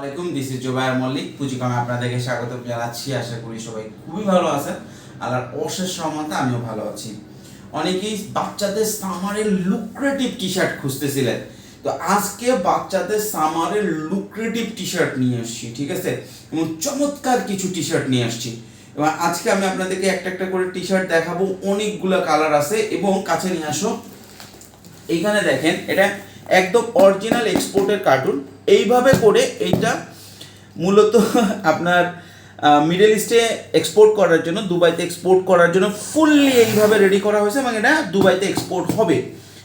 আলাইকুম this is Zobayer Mallick, পুঁজিকমে আপনাদেরকে স্বাগত জানাচ্ছি, আশা করি সবাই খুবই ভালো আছেন। আল্লাহর অশেষ সহমতে আমিও ভালো আছি। অনেকেই বাচ্চাদের সামারের লুক্রেটিভ টি শার্ট খুঁজতেছিলেন। তো আজকে বাচ্চাদের সামারের লুক্রেটিভ টি শার্ট নিয়ে এসেছি ঠিক আছে? এবং চমৎকার কিছু টি শার্ট নিয়ে আসছি। এবং আজকে আমি আপনাদেরকে একটা একটা করে টি শার্ট দেখাবো, অনেকগুলো কালার আছে, এবং কাছে নিয়ে আসো। এইখানে দেখেন, এটা একদম অরিজিনাল এক্সপোর্টের কার্টুন এইভাবে করে এইটা মূলত আপনার মিডল ইস্টে এক্সপোর্ট করার জন্য, দুবাইতে এক্সপোর্ট করার জন্য ফুললি এইভাবে রেডি করা হয়েছে এবং এটা দুবাইতে এক্সপোর্ট হবে।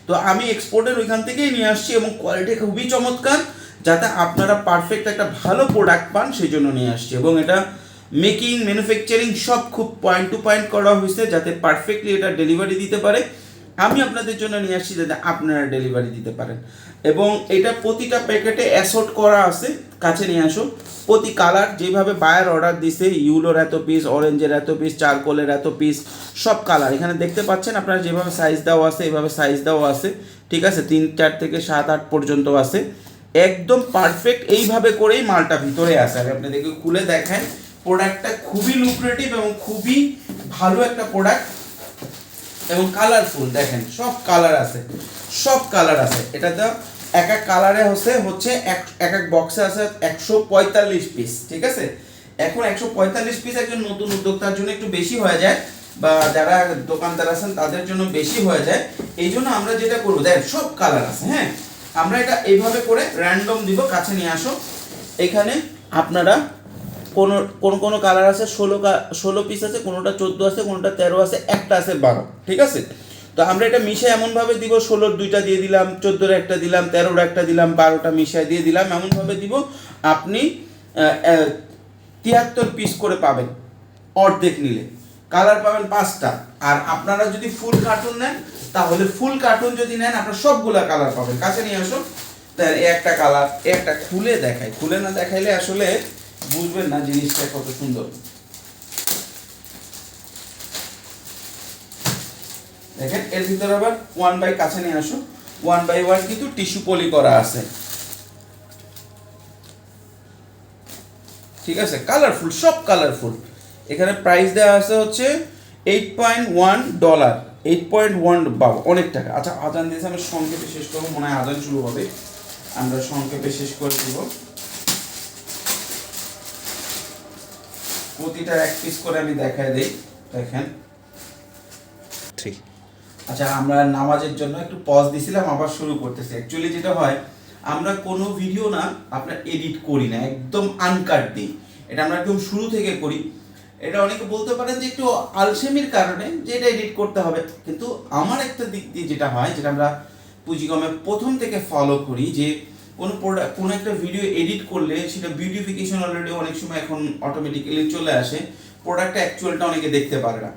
তো আমি এক্সপোর্টের ওইখান থেকেই নিয়ে আসছি এবং কোয়ালিটি খুবই চমৎকার, যাতে আপনারা পারফেক্ট একটা ভালো প্রোডাক্ট পান সেই জন্য নিয়ে আসছি। এবং এটা মেকিং ম্যানুফ্যাকচারিং সব খুব পয়েন্ট টু পয়েন্ট করা হয়েছে, যাতে পারফেক্টলি এটা ডেলিভারি দিতে পারে। আমি আপনাদের জন্য নিয়ে আসছি যাতে আপনারা ডেলিভারি দিতে পারেন। এবং এটা প্রতিটা প্যাকেটে অ্যাসোট করা আছে, কাছে নিয়ে আসো। প্রতি কালার যেভাবে বায়ার অর্ডার দিছে, ইউলোর এত পিস অরেঞ্জের এত পিস চারকোলের এত পিস সব কালার এখানে দেখতে পাচ্ছেন আপনারা যেভাবে সাইজ দেওয়া আছে এইভাবে সাইজ দেওয়া আছে। ঠিক আছে? তিন, চার থেকে সাত, আট পর্যন্ত আছে। একদম পারফেক্ট এইভাবে করেই মালটা ভিতরে আসে। আমি আপনাদেরকে খুলে দেখাই। প্রোডাক্টটা খুবই লুক্রেটিভ এবং খুবই ভালো একটা প্রোডাক্ট এবং কালারফুল দেখেন, সব কালার আছে, সব কালার আছে। এটা তো এক এক কালারে হচ্ছে হচ্ছে এক এক বক্সে আছে একশো পঁয়তাল্লিশ পিস ঠিক আছে? এখন একশো পঁয়তাল্লিশ পিস একজন নতুন উদ্যোক্তার জন্য একটু বেশি হয়ে যায়, বা যারা দোকানদার আছেন তাদের জন্য বেশি হয়ে যায়। এই জন্য আমরা যেটা করব, দেখেন, সব কালার আছে হ্যাঁ? আমরা এটা এইভাবে করে র্যান্ডম দিব, কাছে নিয়ে আসো। এখানে আপনারা কোনো, কোন, কোনো কালার আছে, ষোলো ষোলো পিস আছে, কোনোটা চোদ্দ আছে, কোনোটা তেরো আছে, একটা আছে বারো, ঠিক আছে? তো আমরা এটা মিশে এমনভাবে দিব, ষোলোর দুইটা দিয়ে দিলাম, চোদ্দোর একটা দিলাম, তেরোর একটা দিলাম, বারোটা মিশায় দিয়ে দিলাম, এমনভাবে দিব, আপনি তিয়াত্তর পিস করে পাবেন, অর্ধেক নিলে। কালার পাবেন পাঁচটা, আর আপনারা যদি ফুল কার্টুন নেন, তাহলে ফুল কার্টুন যদি নেন, আপনার সবগুলা কালার পাবেন। কাছে নিয়ে আসুন একটা কালার একটা খুলে দেখাই, খুলে না দেখাইলে আসলে বুঝবেন না জিনিসটা কত সুন্দর। দেখেন, এর ভিতরে আবার ওয়ান বাই কাছে নিয়ে আসো ওয়ান বাই ওয়ান কিন্তু টিস্যু পলি করা আছে। ঠিক আছে? কালারফুল সব কালারফুল এখানে প্রাইস দেওয়া আছে হচ্ছে eight point one dollar eight point one বাবা অনেক টাকা। আচ্ছা আজান দিয়েছে আমি সংক্ষেপে শেষ করব, মনে হয় আজান শুরু হবে। আমরা সংক্ষেপে শেষ করে দিব। প্রতিটা এক পিস করে আমি দেখায় দিই দেখেন। ঠিক। আচ্ছা আমরা নামাজের জন্য একটু পজ দিছিলাম আবার শুরু করতেছি। অ্যাকচুয়ালি যেটা হয় আমরা কোনো ভিডিও না আপনার এডিট করি না একদম আনকাট দিই। এটা আমরা একদম শুরু থেকে করি। এটা অনেকে বলতে পারেন যে একটু আলসেমির কারণে যে এটা এডিট করতে হবে। কিন্তু আমার একটা দিক দিয়ে যেটা হয় যেটা আমরা পুঁজিকমে প্রথম থেকে ফলো করি যে কোনো প্রোডাক্ট কোনো একটা ভিডিও এডিট করলে সেটা বিউটিফিকেশন অলরেডি অনেক সময় এখন অটোমেটিক্যালি চলে আসে। প্রোডাক্টটা অ্যাকচুয়ালটা অনেকে দেখতে পারে না।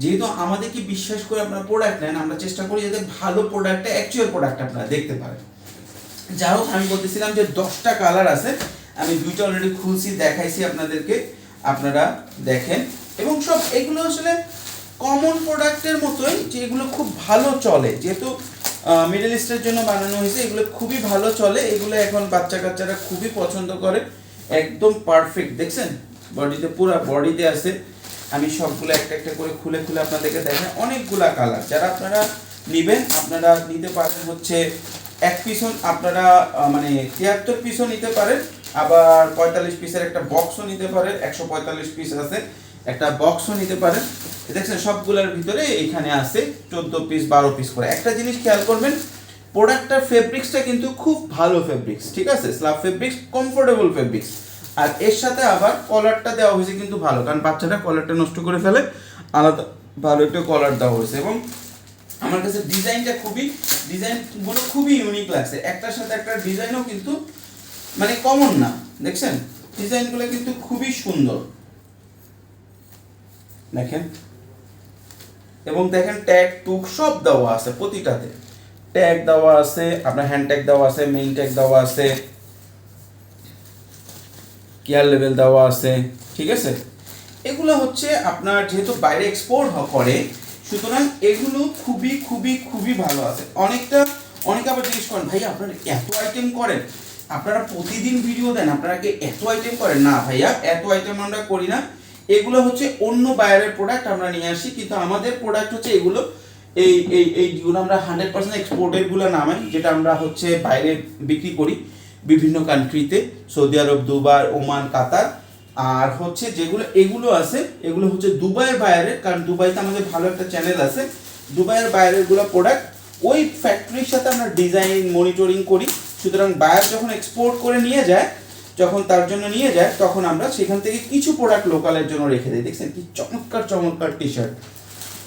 যেহেতু আমাদেরকে বিশ্বাস করে আপনারা প্রোডাক্ট নেন, আমরা চেষ্টা করি যাতে ভালো প্রোডাক্টটা অ্যাকচুয়াল প্রোডাক্ট আপনারা দেখতে পারেন। যাই হোক, আমি বলতেছিলাম যে দশটা কালার আছে। আমি দুইটা অলরেডি খুলছি, দেখাইছি আপনাদেরকে। আপনারা দেখেন। এবং সব এগুলো আসলে কমন প্রোডাক্টের মতোই যে এগুলো খুব ভালো চলে। যেহেতু মিডল ইস্টের জন্য বানানো হয়েছে। এগুলো খুবই ভালো চলে। এগুলো এখন বাচ্চা কাচ্চারা খুবই পছন্দ করে। একদম পারফেক্ট দেখছেন? বডিতে পুরো বডিতে আছে। আমি সবগুলো একটা একটা করে খুলে খুলে আপনাদেরকে দেখেন অনেকগুলা কালার যারা আপনারা নেবেন, আপনারা নিতে পারেন হচ্ছে এক পিসও আপনারা মানে তিয়াত্তর পিসও নিতে পারেন। আবার পঁয়তাল্লিশ পিসের একটা বক্সও নিতে পারেন। একশো পঁয়তাল্লিশ পিস আছে। একটা বক্সও নিতে পারেন। দেখছেন, সবগুলোর ভিতরে এখানে আছে চোদ্দ পিস বারো পিস করে। একটা জিনিস খেয়াল করবেন প্রোডাক্টটার ফেব্রিক্সটা কিন্তু খুব ভালো ফেব্রিক্স ঠিক আছে? স্লাব ফেব্রিক্স কমফোর্টেবল ফেব্রিক্স আর এর সাথে আবার কলারটা দেওয়া হয়েছে কিন্তু ভালো, কারণ বাচ্চাটা কলারটা নষ্ট করে ফেলে। আলাদা, ভালো একটা কলার দেওয়া হয়েছে। এবং আমার কাছে ডিজাইনটা খুবই, ডিজাইনগুলো খুবই ইউনিক লাগছে। একটার সাথে একটা ডিজাইনও কিন্তু মানে কমন না, দেখছেন? ডিজাইনগুলো কিন্তু খুবই সুন্দর। দেখেন। এবং দেখেন ট্যাগ টুক সব দেওয়া আছে প্রতিটাতে। ট্যাগ দেওয়া আছে, আপনার হ্যান্ড ট্যাগ দেওয়া আছে মেইন ট্যাগ দেওয়া আছে কেয়ার লেভেল দেওয়া আছে, ঠিক আছে? এগুলো হচ্ছে আপনার যেহেতু বাইরে এক্সপোর্ট করে, সুতরাং এগুলো খুবই খুবই খুবই ভালো আছে। অনেকটা, অনেকে আবার জিজ্ঞেস করেন ভাই আপনারা এত আইটেম করেন? আপনারা প্রতিদিন ভিডিও দেন, আপনারা কি এত আইটেম করেন? না ভাইয়া, এত আইটেম আমরা করি না। এগুলো হচ্ছে অন্য বায়ারের প্রোডাক্ট আমরা নিয়ে আসি, কিন্তু আমাদের প্রোডাক্ট হচ্ছে এগুলো। এই এই এইগুলো আমরা হান্ড্রেড পার্সেন্ট এক্সপোর্টেরগুলো নামাই, যেটা আমরা হচ্ছে বাইরে বিক্রি করি বিভিন্ন কান্ট্রিতে সৌদি আরব দুবার ওমান কাতার আর হচ্ছে যেগুলো, এগুলো আছে, এগুলো হচ্ছে দুবাইয়ের বাইরে কারণ দুবাইতে আমাদের ভালো একটা চ্যানেল আছে। দুবাইয়ের বাইরেরগুলো প্রোডাক্ট ওই ফ্যাক্টরির সাথে আমরা ডিজাইন মনিটরিং করি। সুতরাং বায়ার যখন এক্সপোর্ট করে নিয়ে যায় যখন তার জন্য নিয়ে যায়, তখন আমরা সেখান থেকে কিছু প্রোডাক্ট লোকালের জন্য রেখে দিই। দেখছেন কি চমৎকার চমৎকার টি শার্ট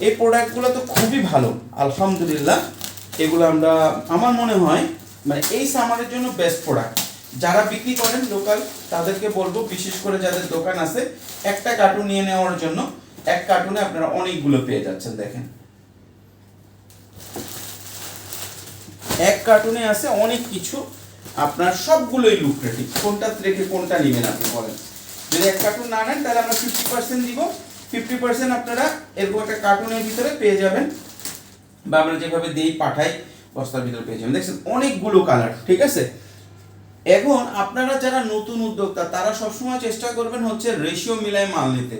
এই প্রোডাক্টগুলো তো খুবই ভালো, আলহামদুলিল্লাহ। এগুলো আমরা, আমার মনে হয় মানে এই সামারের জন্য বেস্ট প্রোডাক্ট যারা বিক্রি করেন লোকাল তাদেরকে বলব, বিশেষ করে যাদের দোকান আছে, একটা কার্টুন নিয়ে নেওয়ার জন্য, এক কার্টুনে আপনারা অনেকগুলো পেয়ে যাচ্ছেন, দেখেন। এক কার্টুনে আছে অনেক কিছু আপনার সবগুলোই লুক্রেটিভ কোনটা রেখে কোনটা নেবেন আপনি বলেন। যদি এক কার্টুন না নেন, তাহলে আমরা ফিফটি পার্সেন্ট দিব। ফিফটি পার্সেন্ট আপনারা এরকম একটা কার্টুনের ভিতরে পেয়ে যাবেন। বা আমরা যেভাবে দিই, পাঠাই, বস্তার ভিতরে পেয়ে যাবেন। দেখছেন, অনেকগুলো কালার ঠিক আছে? এখন আপনারা যারা নতুন উদ্যোক্তা, তারা সবসময় চেষ্টা করবেন হচ্ছে রেশিও মিলায় মাল নিতে।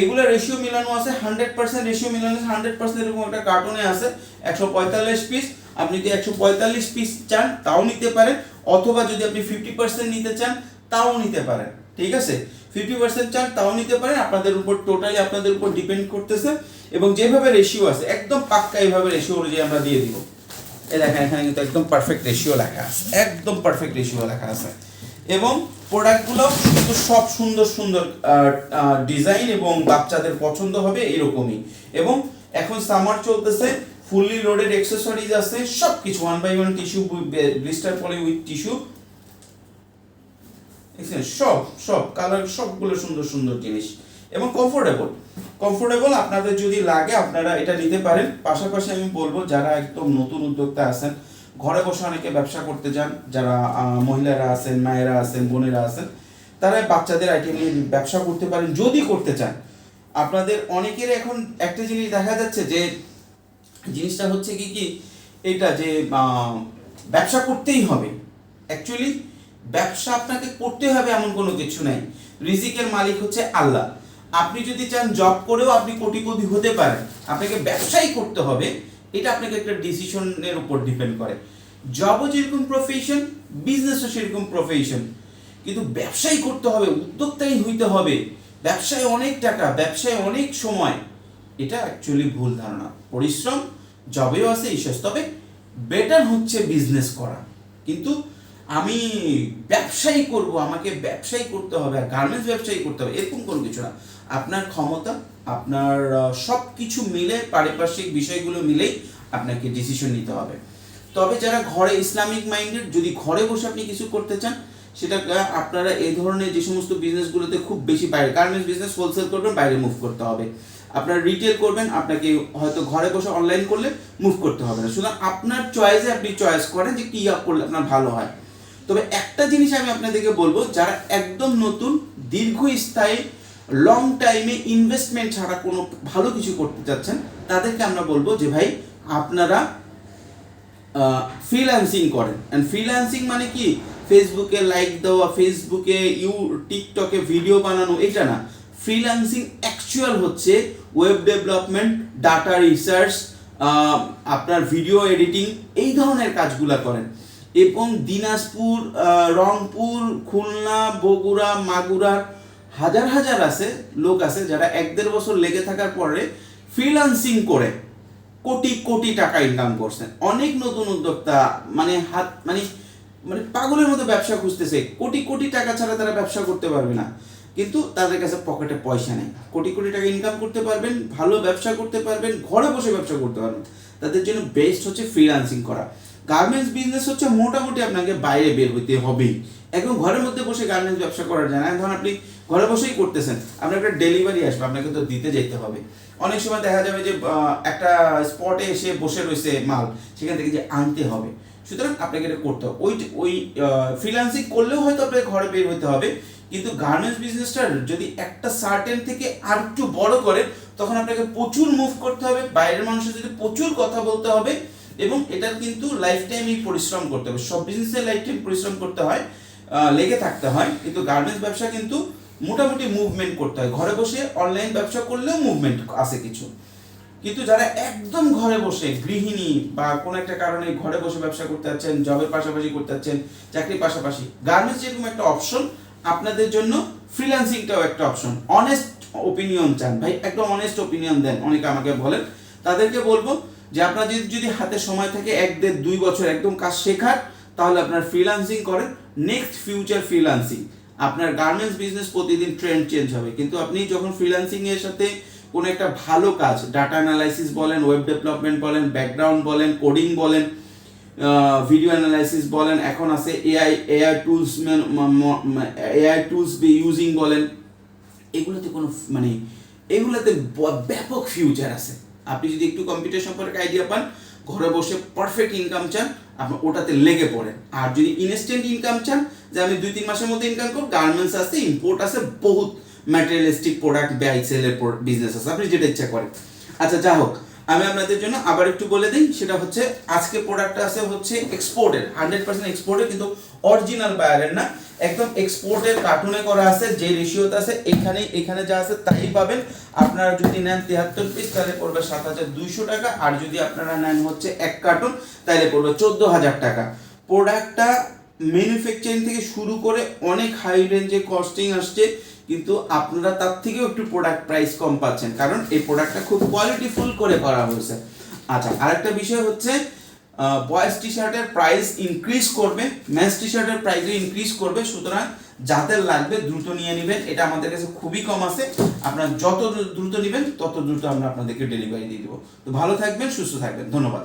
এগুলো রেশিও মিলানো আছে হান্ড্রেড পার্সেন্ট রেশিও মিলানো আছে হান্ড্রেড পার্সেন্ট এরকম একটা কার্টুনে আছে, একশো পঁয়তাল্লিশ পিস আপনি যদি একশো পঁয়তাল্লিশ পিস চান, তাও নিতে পারেন, অথবা যদি আপনি ফিফটি পার্সেন্ট নিতে চান, তাও নিতে পারেন, ঠিক আছে? ফিফটি পার্সেন্ট চান, তাও নিতে পারেন, আপনাদের উপর টোটালি আপনাদের উপর ডিপেন্ড করতেছে, এবং যেভাবে রেশিও আছে, একদম পাক্কা এইভাবে রেশিও অনুযায়ী আমরা দিয়ে দিব। এই দেখেন, এখানে কিন্তু একদম পারফেক্ট রেশিও লেখা আছে, একদম পারফেক্ট রেশিও লেখা আছে। এবং প্রোডাক্টগুলো কিন্তু সব সুন্দর সুন্দর ডিজাইন এবং বাচ্চাদের পছন্দ হবে এরকমই এবং এখন সামার চলতেছে ফুললি লোডেড অ্যাক্সেসরিজ আছে সব কিছু one by one tissue blister poly with tissue সব সব কালার সবগুলো সুন্দর সুন্দর জিনিস। এবং কমফোর্টেবল কমফোর্টেবল আপনাদের যদি লাগে, আপনারা এটা নিতে পারেন। পাশাপাশি আমি বলব, যারা একদম নতুন উদ্যোক্তা আছেন, ঘরে বসে অনেকে ব্যবসা করতে যান, যারা মহিলারা আছেন, মায়েরা আছেন, বোনেরা আছেন, তারা বাচ্চাদের আইটেম নিয়ে ব্যবসা করতে পারেন, যদি করতে চান। আপনাদের অনেকের এখন একটা জিনিস দেখা যাচ্ছে যে জিনিসটা হচ্ছে কি কি এটা যে ব্যবসা করতেই হবে। অ্যাকচুয়ালি ব্যবসা আপনাকে করতে হবে এমন কোনো কিছু নাই। রিজিকের মালিক হচ্ছে আল্লাহ। আপনি যদি চান জব করেও আপনি কোটিপতি হতে পারেন, আপনাকে ব্যবসাই করতে হবে, এটা আপনাকে একটা ডিসিশনের উপর ডিপেন্ড করে। জবও যেরকম প্রফেশন বিজনেসও সেরকম প্রফেশন কিন্তু ব্যবসাই করতে হবে, উদ্যোক্তাই হইতে হবে। ব্যবসায় অনেক টাকা, ব্যবসায় অনেক সময়। এটা অ্যাকচুয়ালি ভুল ধারণা। পরিশ্রম জবেও আছে, ঈশ্বর। তবে বেটার হচ্ছে বিজনেস করা। কিন্তু আমি ব্যবসায়ী করব, আমাকে ব্যবসায়ী করতে হবে, আর গার্মেন্টস ব্যবসায়ী করতে হবে, এরকম কোনো কিছু না। আপনার ক্ষমতা, আপনার সব কিছু মিলে, পারিপার্শ্বিক বিষয়গুলো মিলেই আপনাকে ডিসিশন নিতে হবে। তবে যারা ঘরে ইসলামিক মাইন্ডেড, যদি ঘরে বসে আপনি কিছু করতে চান সেটা আপনারা এই ধরনের যে সমস্ত বিজনেসগুলোতে খুব বেশি বাইরে গার্মেন্টস বিজনেস হোলসেল করবেন, বাইরে মুভ করতে হবে। আপনার রিটেল করবেন, আপনাকে হয়তো ঘরে বসে অনলাইন করলে মুভ করতে হবে না। সুতরাং আপনার চয়েসে আপনি চয়েস করেন যে কী করলে আপনার ভালো হয়। তবে একটা জিনিস আমি আপনাদেরকে বলব, যারা একদম নতুন, দীর্ঘস্থায়ী লং টাইমে ইনভেস্টমেন্ট ছাড়া কোনো ভালো কিছু করতে চাচ্ছেন, তাদেরকে আমরা বলব যে ভাই, আপনারা ফ্রিল্যান্সিং করেন। অ্যান্ড ফ্রিল্যান্সিং মানে কি? ফেসবুকে লাইক দেওয়া ফেসবুকে ইউ টিকটকে ভিডিও বানানো, এটা না। ফ্রিল্যান্সিং অ্যাকচুয়াল হচ্ছে ওয়েব ডেভেলপমেন্ট ডাটা রিসার্চ আপনার ভিডিও এডিটিং এই ধরনের কাজগুলো করেন। এবং দিনাজপুর রংপুর, খুলনা, বগুড়া মাগুরার হাজার হাজার আছে, লোক আছে যারা এক দেড় বছর লেগে থাকার পরে ফ্রিল্যান্সিং করে, কোটি কোটি টাকা ইনকাম করছেন। অনেক নতুন উদ্যোক্তা মানে হাত মানে মানে পাগলের মতো ব্যবসা খুঁজতেছে। কোটি কোটি টাকা ছাড়া তারা ব্যবসা করতে পারবে না। কিন্তু তাদের কাছে পকেটে পয়সা নেই। কোটি কোটি টাকা ইনকাম করতে পারবেন, ভালো ব্যবসা করতে পারবেন, ঘরে বসে ব্যবসা করতে পারবেন। তাদের জন্য বেস্ট হচ্ছে ফ্রিল্যান্সিং করা। গার্মেন্টস বিজনেস হচ্ছে মোটামুটি আপনাকে বাইরে বের হইতে হবেই। একদম ঘরের মধ্যে বসে গার্মেন্টস ব্যবসা করা যায় না। ধরুন আপনি ঘরে বসেই করতেছেন আপনার একটা ডেলিভারি আসবে, আপনাকে তো দিতে যেতে হবে। অনেক সময় দেখা যাবে যে একটা স্পটে এসে বসে রয়েছে মাল, সেখান থেকে যে আনতে হবে। সুতরাং আপনাকে এটা করতে হবে। ওই ওই ফ্রিল্যান্সিং করলেও হয়তো আপনাকে ঘরে বের হতে হবে। কিন্তু গার্মেন্টস বিজনেসটা যদি একটা সার্টেন থেকে আর একটু বড় করে, তখন আপনাকে প্রচুর মুভ করতে হবে, বাইরের মানুষের যদি প্রচুর কথা বলতে হবে, এবং এটার কিন্তু লাইফ টাইমই পরিশ্রম করতে হবে। সব বিজনেসে লাইফ টাইম পরিশ্রম করতে হয় লেগে থাকতে হয়, কিন্তু গার্মেন্টস ব্যবসা কিন্তু মোটামুটি মুভমেন্ট করতে হয়। ঘরে বসে অনলাইন ব্যবসা করলেও মুভমেন্ট আছে কিছু। কিন্তু যারা একদম ঘরে বসে, গৃহিণী বা কোনো একটা কারণে ঘরে বসে ব্যবসা করতে যাচ্ছেন জবের পাশাপাশি করতে যাচ্ছেন চাকরির পাশাপাশি গার্মেন্টস যেরকম একটা অপশন আপনাদের জন্য ফ্রিল্যান্সিংটাও একটা অপশন অনেস্ট ওপিনিয়ন চান। ভাই, একদম অনেস্ট ওপিনিয়ন দেন। অনেকে আমাকে বলেন। তাদেরকে বলব যে আপনার যদি যদি হাতে সময় থাকে এক দেড় দুই বছর একদম কাজ শেখার, তাহলে আপনার ফ্রিল্যান্সিং করেন। নেক্সট ফিউচার ফ্রিল্যান্সিং আপনার গার্মেন্টস বিজনেস প্রতিদিন ট্রেন্ড চেঞ্জ হবে। কিন্তু আপনি যখন ফ্রিল্যান্সিং এর সাথে কোনো একটা ভালো কাজ ডাটা অ্যানালাইসিস বলেন ওয়েব ডেভেলপমেন্ট বলেন ব্যাকগ্রাউন্ড বলেন কোডিং বলেন ভিডিও অ্যানালাইসিস বলেন, এখন আছে AI AI tools AI tools be using বলেন। এগুলোতে কোনো মানে এগুলোতে ব্যাপক ফিউচার আছে। আপনি যদি একটু কম্পিউটার সম্পর্কে আইডিয়া পান, ঘরে বসে পারফেক্ট ইনকাম চান, আপনি ওটাতে লেগে পড়েন। আর যদি ইনস্ট্যান্ট ইনকাম চান, যে আমি দুই, তিন মাসের মধ্যে ইনকাম করব গার্মেন্টস আছে ইম্পোর্ট আছে, বহুত ম্যাটেরিয়ালিস্টিক প্রোডাক্ট ব্যয় সেলের বিজনেস আছে, আপনি যেটা ইচ্ছা করেন। আচ্ছা যা হোক আমি আপনাদের জন্য আবার একটু বলে দিই, সেটা হচ্ছে আজকে প্রোডাক্টটা আছে হচ্ছে এক্সপোর্টের হান্ড্রেড পার্সেন্ট এক্সপোর্টের কিন্তু অরিজিনাল বায়ারের না, একদম এক্সপোর্টের কার্টুনে করা আছে, যে রেশিওতে আছে, এখানে এখানে যা আছে তাই পাবেন। আপনারা যদি নেন তিয়াত্তর পিস তাহলে পড়বে সাত হাজার দুইশো টাকা, আর যদি আপনারা নেন হচ্ছে এক কার্টুন তাহলে পড়বে চোদ্দ হাজার টাকা। প্রোডাক্টটা ম্যানুফ্যাকচারিং থেকে শুরু করে অনেক হাই রেঞ্জে কস্টিং আসছে। কিন্তু আপনারা তার থেকেও একটু প্রোডাক্ট প্রাইস কম পাচ্ছেন। কারণ এই প্রোডাক্টটা খুব কোয়ালিটিফুল করে করা হয়েছে। আচ্ছা আরেকটা বিষয় হচ্ছে বয়েজ টি শার্টের প্রাইস ইনক্রিজ করবে মেন্স টি শার্টের প্রাইসও ইনক্রিজ করবে, সুতরাং যাদের লাগবে দ্রুত নিয়ে নেবেন। এটা আমাদের কাছে খুবই কম আছে। আপনারা যত দ্রুত নেবেন, তত দ্রুত আমরা আপনাদেরকে ডেলিভারি দিয়ে দেবো। তো ভালো থাকবেন, সুস্থ থাকবেন। ধন্যবাদ।